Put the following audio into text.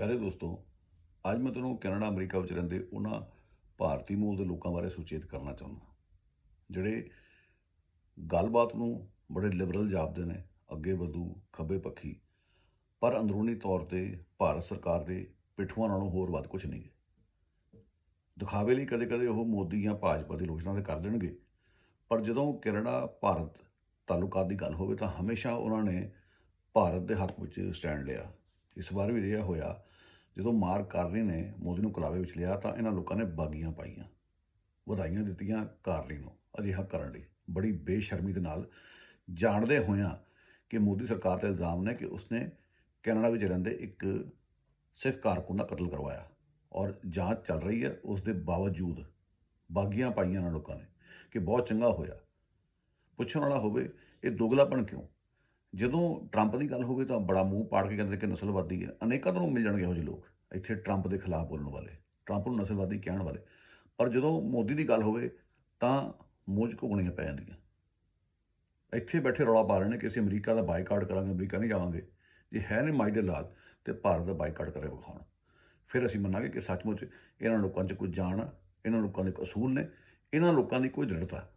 ਪਿਆਰੇ ਦੋਸਤੋ, ਅੱਜ ਮੈਂ ਤੁਹਾਨੂੰ ਕੈਨੇਡਾ, ਅਮਰੀਕਾ ਵਿੱਚ ਰਹਿੰਦੇ ਉਹਨਾਂ ਭਾਰਤੀ ਮੂਲ ਦੇ ਲੋਕਾਂ ਬਾਰੇ ਸੁਚੇਤ ਕਰਨਾ ਚਾਹੁੰਦਾ ਜਿਹੜੇ ਗੱਲਬਾਤ ਨੂੰ ਬੜੇ ਲਿਬਰਲ ਜਾਪਦੇ ਨੇ, ਅੱਗੇ ਵਧੂ, ਖੱਬੇ ਪੱਖੀ, ਪਰ ਅੰਦਰੂਨੀ ਤੌਰ ਤੇ ਭਾਰਤ ਸਰਕਾਰ ਦੇ ਪਿੱਠੂਆਂ ਨਾਲੋਂ ਹੋਰ ਵੱਧ ਕੁਝ ਨਹੀਂ ਦਿਖਾਵੇ ਲਈ ਕਦੇ-ਕਦੇ ਉਹ ਮੋਦੀ ਜਾਂ ਭਾਜਪਾ ਦੀ ਆਲੋਚਨਾ ਤੇ ਕਰ ਦੇਣਗੇ, ਪਰ ਜਦੋਂ ਕੈਨੇਡਾ, ਭਾਰਤ ਤਾਲੁਕਾਤ ਦੀ ਗੱਲ ਹੋਵੇ ਤਾਂ ਹਮੇਸ਼ਾ ਉਹਨਾਂ ਨੇ ਭਾਰਤ ਦੇ ਹੱਕ ਵਿੱਚ ਸਟੈਂਡ ਲਿਆ। ਇਸ ਵਾਰ ਵੀ ਇਹ ਹੋਇਆ ਜਦੋਂ ਮਾਰ ਕਾਰਨੀ ਨੇ, ਮੋਦੀ ਨੂੰ ਕਲਾਵੇ ਵਿੱਚ ਲਿਆ ਤਾਂ ਇਹਨਾਂ ਲੋਕਾਂ ਨੇ ਬਾਗੀਆਂ ਪਾਈਆਂ। ਵਧਾਈਆਂ ਦਿੱਤੀਆਂ ਕਾਰਨੀ ਨੂੰ, ਅਜਿਹਾ ਕਰਨ ਲਈ। ਬੜੀ ਬੇਸ਼ਰਮੀ ਦੇ ਨਾਲ ਜਾਣਦੇ ਹੋਇਆਂ ਕਿ ਮੋਦੀ ਸਰਕਾਰ ਤੇ ਇਲਜ਼ਾਮ ਨੇ ਕਿ ਉਸਨੇ ਕੈਨੇਡਾ ਵਿੱਚ ਰਹਿੰਦੇ ਇੱਕ ਸਿੱਖ ਕਾਰਕੁਨ ਦਾ ਕਤਲ ਕਰਵਾਇਆ ਔਰ ਜਾਂਚ ਚੱਲ ਰਹੀ ਹੈ ਉਸ ਦੇ ਬਾਵਜੂਦ। ਬਾਗੀਆਂ ਪਾਈਆਂ ਇਹਨਾਂ ਲੋਕਾਂ ਨੇ ਕਿ ਬਹੁਤ ਚੰਗਾ ਹੋਇਆ। ਪੁੱਛਣ ਵਾਲਾ ਹੋਵੇ, ਇਹ ਦੋਗਲਾਪਣ ਕਿਉਂ? ਜਦੋਂ ਟਰੰਪ ਦੀ ਗੱਲ ਹੋਵੇ ਤਾਂ ਬੜਾ ਮੂੰਹ ਪਾੜ ਕੇ ਕਹਿੰਦੇ ਕਿ ਨਸਲਵਾਦੀ ਹੈ। ਅਨੇਕਾਂ ਤੁਹਾਨੂੰ ਮਿਲ ਜਾਣਗੇ ਇਹੋ ਜਿਹੇ ਲੋਕ ਇੱਥੇ ਟਰੰਪ ਦੇ ਖਿਲਾਫ ਬੋਲਣ ਵਾਲੇ ਟਰੰਪ ਨੂੰ ਨਸਲਵਾਦੀ ਕਹਿਣ ਵਾਲੇ। ਪਰ ਜਦੋਂ ਮੋਦੀ ਦੀ ਗੱਲ ਹੋਵੇ ਤਾਂ ਮੂੰਹ 'ਚ ਘੁਗਣੀਆਂ ਪੈ ਜਾਂਦੀਆਂ। ਇੱਥੇ ਬੈਠੇ ਰੌਲਾ ਪਾ ਰਹੇ ਨੇ ਕਿ ਅਸੀਂ ਅਮਰੀਕਾ ਦਾ ਬਾਈਕਾਟ ਕਰਾਂਗੇ ਅਮਰੀਕਾ ਨਹੀਂ ਜਾਵਾਂਗੇ। ਜੇ ਹੈ ਨੇ ਮਾਈ ਦੇ ਲਾਲ ਤੇ ਭਾਰਤ ਦਾ ਬਾਈਕਾਟ ਕਰੇ ਵਿਖਾਉਣ। ਫਿਰ ਅਸੀਂ ਮੰਨਾਂਗੇ ਕਿ ਸੱਚਮੁੱਚ ਇਹਨਾਂ ਲੋਕਾਂ 'ਚ ਕੋਈ ਜਾਣ ਆ, ਇਹਨਾਂ ਲੋਕਾਂ ਦੇ ਅਸੂਲ ਨੇ ਇਹਨਾਂ ਲੋਕਾਂ ਦੀ ਕੋਈ ਦ੍ਰਿੜਤਾ।